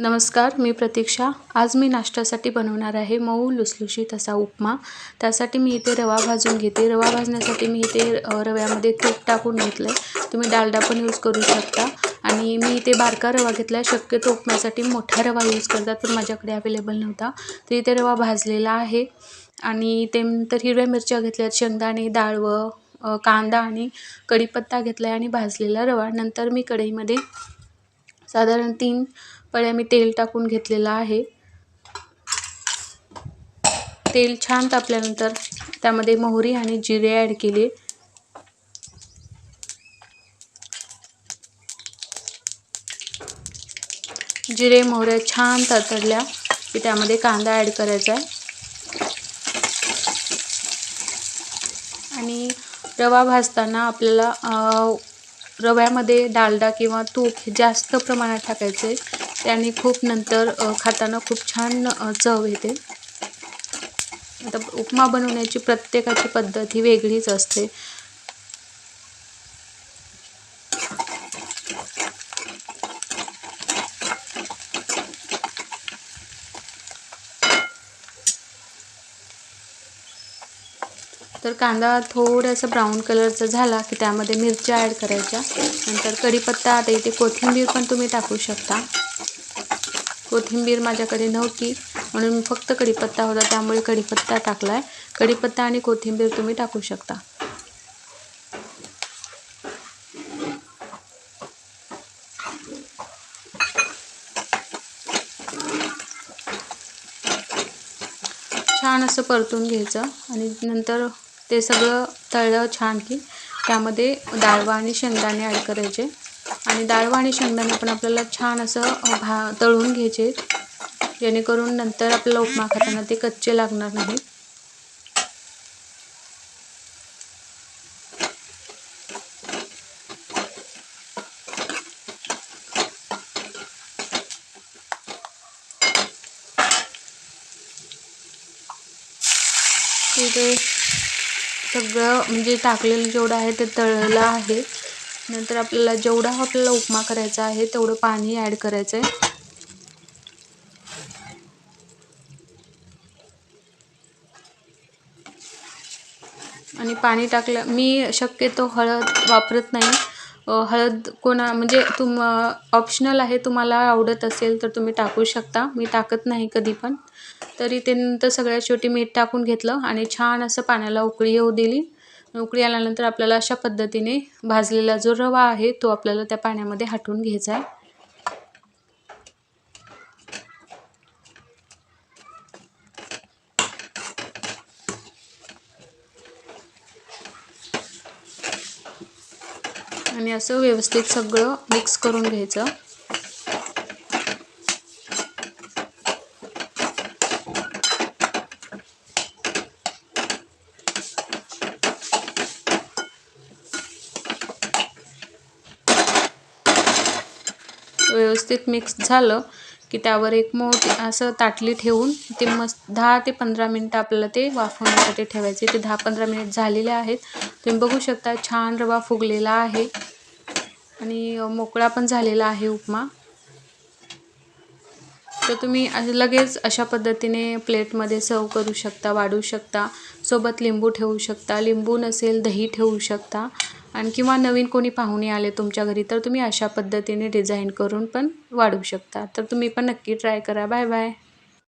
नमस्कार मी प्रतीक्षा. आज मी नाश्त्यासाठी बनवणार आहे मऊ लुसलुशीत असा उपमा. त्यासाठी मी इथे रवा भाजून घेते. रवा भाजण्यासाठी मी इथे रव्यामध्ये तूप टाकून घेतलं आहे तुम्ही डालडा पण यूज करू शकता. आणि मी इथे बारका रवा घेतला आहे शक्यतो उपम्यासाठी मोठा रवा यूज करतात पण माझ्याकडे अवेलेबल नव्हता. तर इथे रवा भाजलेला आहे. आणि ते नंतर हिरव्या मिरच्या घेतल्यात. शेंगदाणे डाळवं कांदा आणि कढीपत्ता घेतला आहे आणि भाजलेला रवा. नंतर मी कढईमध्ये साधारण तीन पळ्या मी तेल टाकून घेतलेलं आहे. तेल छान तापल्यानंतर त्यामध्ये मोहरी आणि जिरे ॲड केले. जिरे मोहऱ्या छान तडतडल्या की त्यामध्ये कांदा ॲड करायचा आहे. आणि रवा भाजताना आपल्याला रव्यामध्ये डालडा किंवा तूप हे जास्त प्रमाणात टाकायचे. त्याने खूप नंतर खाताना खूप छान चव येते. आता उपमा बनवण्याची प्रत्येकाची पद्धत ही वेगळीच असते. तर कांदा थोडासा ब्राऊन कलरचा झाला की त्यामध्ये मिरच्या ॲड करायच्या. नंतर कढीपत्ता आता इथे कोथिंबीर पण तुम्ही टाकू शकता. कोथिंबीर माझ्याकडे नव्हती. म्हणून मी फक्त कढीपत्ता होता. त्यामुळे कढीपत्ता टाकला आहे कढीपत्ता आणि कोथिंबीर तुम्ही टाकू शकता. छान असं परतून घ्यायचं. आणि नंतर ते सगळं तळलं छान की त्यामध्ये डाळवा आणि शेंगदाणे ॲड करायचे. आणि डाळवा आणि शेंगदाणे पण आपल्याला छान असं भा तळून घ्यायचे. जेणेकरून नंतर आपल्याला उपमा खाताना ते कच्चे लागणार नाही. सगळं म्हणजे टाकलेलं जेवढं आहे ते तळलं आहे. नंतर आपल्याला जेवढा आपल्याला उपमा करायचा आहे तेवढं पाणी ॲड करायचं आहे आणि पाणी टाकलं मी शक्यतो हळद वापरत नाही. हळद कोणा म्हणजे तुम ऑप्शनल आहे तुम्हाला आवडत असेल तर तुम्ही टाकू शकता. मी टाकत नाही कधी पण. तरी ते नंतर सगळ्यात शेवटी मीठ टाकून घेतलं आणि छान असं पाण्याला उकळी येऊ दिली. उकळी आल्यानंतर आपल्याला अशा पद्धतीने भाजलेला जो रवा आहे तो आपल्याला त्या पाण्यामध्ये हटवून घ्यायचा आहे. आणि असं व्यवस्थित सगळं मिक्स करून घ्यायचं. व्यवस्थित मिक्स झालं की त्यावर एक मोठी असं ताटली ठेवून ते मस्त दहा ते पंधरा मिनटं आपल्याला ते वाफवण्यासाठी ठेवायचे. ते दहा पंधरा मिनिट झालेले आहेत. तुम्ही बघू शकता छान रवा फुगलेला आहे. आणि मोकळा पण झालेला आहे उपमा. तर तुम्ही लगेच अशा पद्धतीने प्लेटमध्ये सर्व करू शकता वाढू शकता. सोबत लिंबू ठेवू शकता. लिंबू नसेल दही ठेवू शकता. आणि किंवा नवीन कोणी पाहुणे आले तुमच्या घरी तर तुम्ही अशा पद्धतीने डिझाईन करून पण वाढवू शकता. तर तुम्ही पण नक्की ट्राय करा. Bye bye